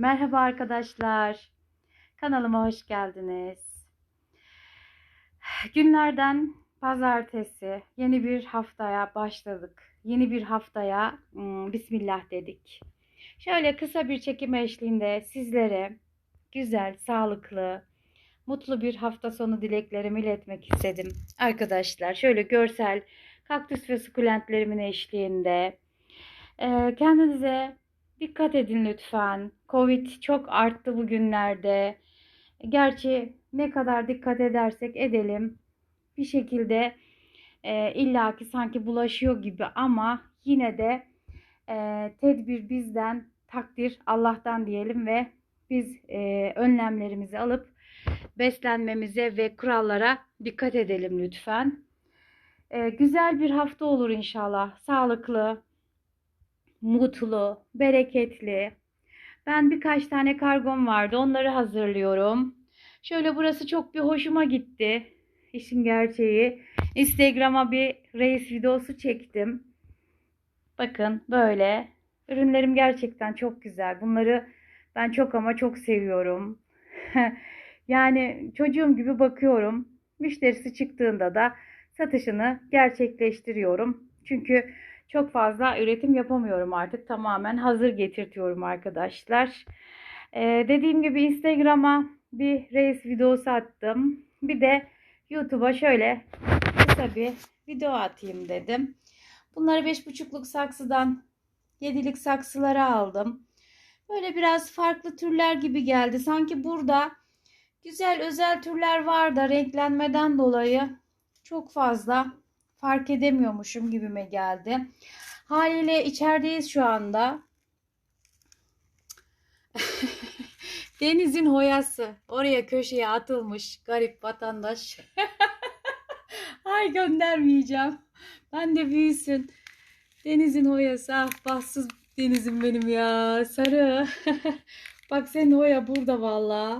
Merhaba arkadaşlar. Kanalıma hoş geldiniz. Günlerden pazartesi yeni bir haftaya başladık. Yeni bir haftaya hmm, bismillah dedik. Şöyle kısa bir çekim eşliğinde sizlere güzel, sağlıklı, mutlu bir hafta sonu dileklerimi iletmek istedim. Arkadaşlar şöyle görsel kaktüs ve sukulentlerimin eşliğinde kendinize dikkat edin lütfen. Covid çok arttı bugünlerde. Gerçi ne kadar dikkat edersek edelim bir şekilde e, illaki sanki bulaşıyor gibi ama yine de e, tedbir bizden, takdir Allah'tan diyelim ve biz e, önlemlerimizi alıp beslenmemize ve kurallara dikkat edelim lütfen. E, güzel bir hafta olur inşallah. Sağlıklı, mutlu, bereketli. Ben birkaç tane kargom vardı. Onları hazırlıyorum. Şöyle burası çok bir hoşuma gitti. İşin gerçeği. Instagram'a bir reis videosu çektim. Bakın böyle. Ürünlerim gerçekten çok güzel. Bunları ben çok ama çok seviyorum. yani çocuğum gibi bakıyorum. Müşterisi çıktığında da satışını gerçekleştiriyorum. Çünkü çok fazla üretim yapamıyorum artık. Tamamen hazır getirtiyorum arkadaşlar. Ee, dediğim gibi Instagram'a bir reis videosu attım. Bir de YouTube'a şöyle kısa bir video atayım dedim. Bunları 5,5'luk saksıdan 7'lik saksılara aldım. Böyle biraz farklı türler gibi geldi. Sanki burada güzel özel türler var da renklenmeden dolayı çok fazla fark edemiyormuşum gibime geldi. Haliyle içerideyiz şu anda. Denizin hoyası oraya köşeye atılmış garip vatandaş. Ay göndermeyeceğim. Ben de büyüsün. Denizin hoyası ah bahtsız denizim benim ya sarı. Bak senin hoya burada valla.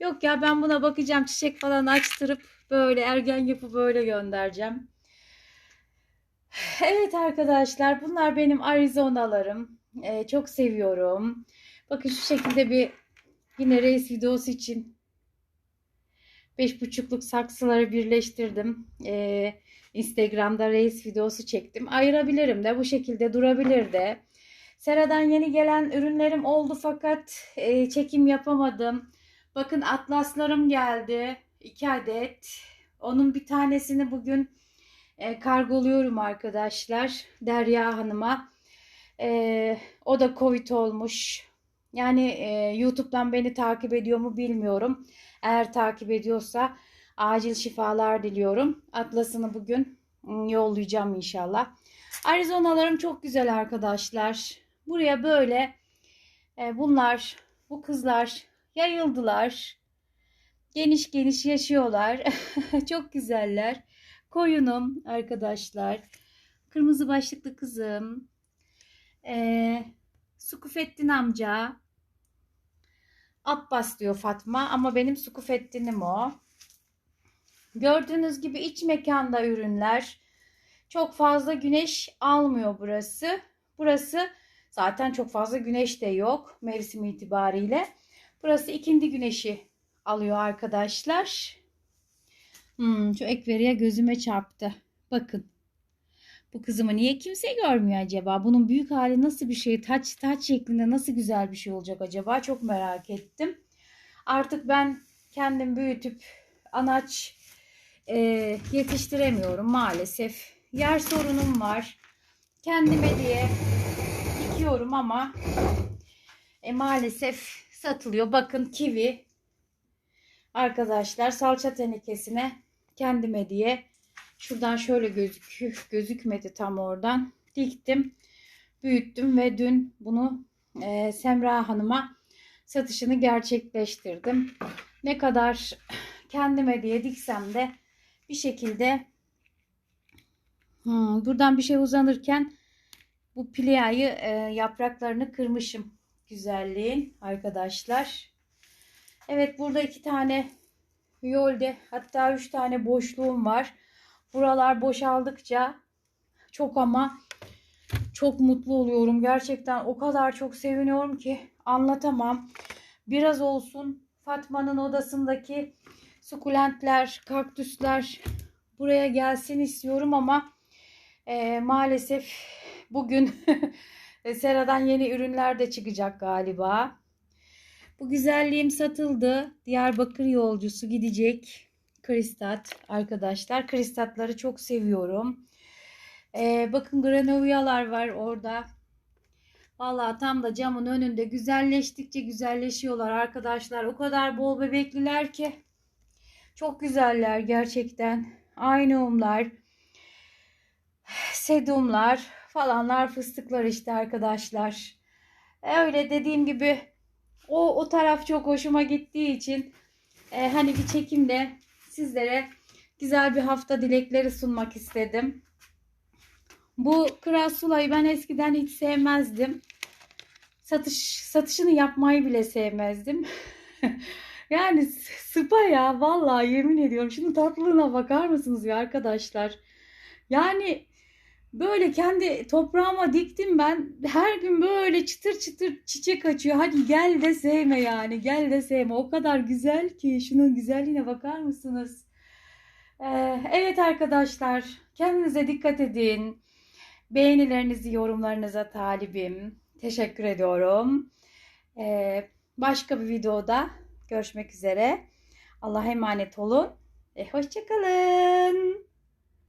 Yok ya ben buna bakacağım çiçek falan açtırıp böyle ergen yapı böyle göndereceğim. Evet arkadaşlar bunlar benim Arizonalarım. Ee, çok seviyorum. Bakın şu şekilde bir yine reis videosu için 5,5'luk saksıları birleştirdim. Ee, Instagram'da reis videosu çektim. Ayırabilirim de bu şekilde durabilir de. Sera'dan yeni gelen ürünlerim oldu fakat e, çekim yapamadım. Bakın atlaslarım geldi. 2 adet. Onun bir tanesini bugün e, kargoluyorum arkadaşlar. Derya Hanım'a. E, o da Covid olmuş. Yani e, YouTube'dan beni takip ediyor mu bilmiyorum. Eğer takip ediyorsa acil şifalar diliyorum. Atlasını bugün ım, yollayacağım inşallah. Arizonalarım çok güzel arkadaşlar. Buraya böyle e, bunlar, bu kızlar yayıldılar. Geniş geniş yaşıyorlar. çok güzeller. Koyunum arkadaşlar. Kırmızı başlıklı kızım. Ee, Sukufettin amca. Abbas diyor Fatma ama benim Sukufettin'im o. Gördüğünüz gibi iç mekanda ürünler. Çok fazla güneş almıyor burası. Burası zaten çok fazla güneş de yok mevsim itibariyle. Burası ikindi güneşi alıyor arkadaşlar. Hmm, şu ekveriye gözüme çarptı. Bakın. Bu kızımı niye kimse görmüyor acaba? Bunun büyük hali nasıl bir şey? Taç taç şeklinde nasıl güzel bir şey olacak acaba? Çok merak ettim. Artık ben kendim büyütüp anaç e, yetiştiremiyorum maalesef. Yer sorunum var. Kendime diye dikiyorum ama e, maalesef satılıyor. Bakın kivi arkadaşlar salça tenekesine kendime diye şuradan şöyle gözük gözükmedi tam oradan diktim büyüttüm ve dün bunu e, Semra Hanım'a satışını gerçekleştirdim. Ne kadar kendime diye diksem de bir şekilde hmm, buradan bir şey uzanırken bu pliayı e, yapraklarını kırmışım güzelliğin arkadaşlar. Evet burada iki tane yolde hatta üç tane boşluğum var. Buralar boşaldıkça çok ama çok mutlu oluyorum. Gerçekten o kadar çok seviniyorum ki anlatamam. Biraz olsun Fatma'nın odasındaki sukulentler, kaktüsler buraya gelsin istiyorum ama e, maalesef bugün Sera'dan yeni ürünler de çıkacak galiba. Bu güzelliğim satıldı. Diyarbakır yolcusu gidecek. Kristat arkadaşlar. Kristatları çok seviyorum. Ee, bakın granoviyalar var orada. Vallahi tam da camın önünde güzelleştikçe güzelleşiyorlar arkadaşlar. O kadar bol bebekliler ki. Çok güzeller gerçekten. Aynumlar, sedumlar falanlar fıstıklar işte arkadaşlar. Öyle dediğim gibi o o taraf çok hoşuma gittiği için e, hani bir çekimde sizlere güzel bir hafta dilekleri sunmak istedim. Bu Krasulayı ben eskiden hiç sevmezdim. Satış satışını yapmayı bile sevmezdim. yani sıpa ya vallahi yemin ediyorum. Şunun tatlılığına bakar mısınız ya arkadaşlar? Yani böyle kendi toprağıma diktim ben. Her gün böyle çıtır çıtır çiçek açıyor. Hadi gel de sevme yani. Gel de sevme. O kadar güzel ki. Şunun güzelliğine bakar mısınız? Ee, evet arkadaşlar. Kendinize dikkat edin. Beğenilerinizi, yorumlarınıza talibim. Teşekkür ediyorum. Ee, başka bir videoda görüşmek üzere. Allah'a emanet olun. E, hoşçakalın.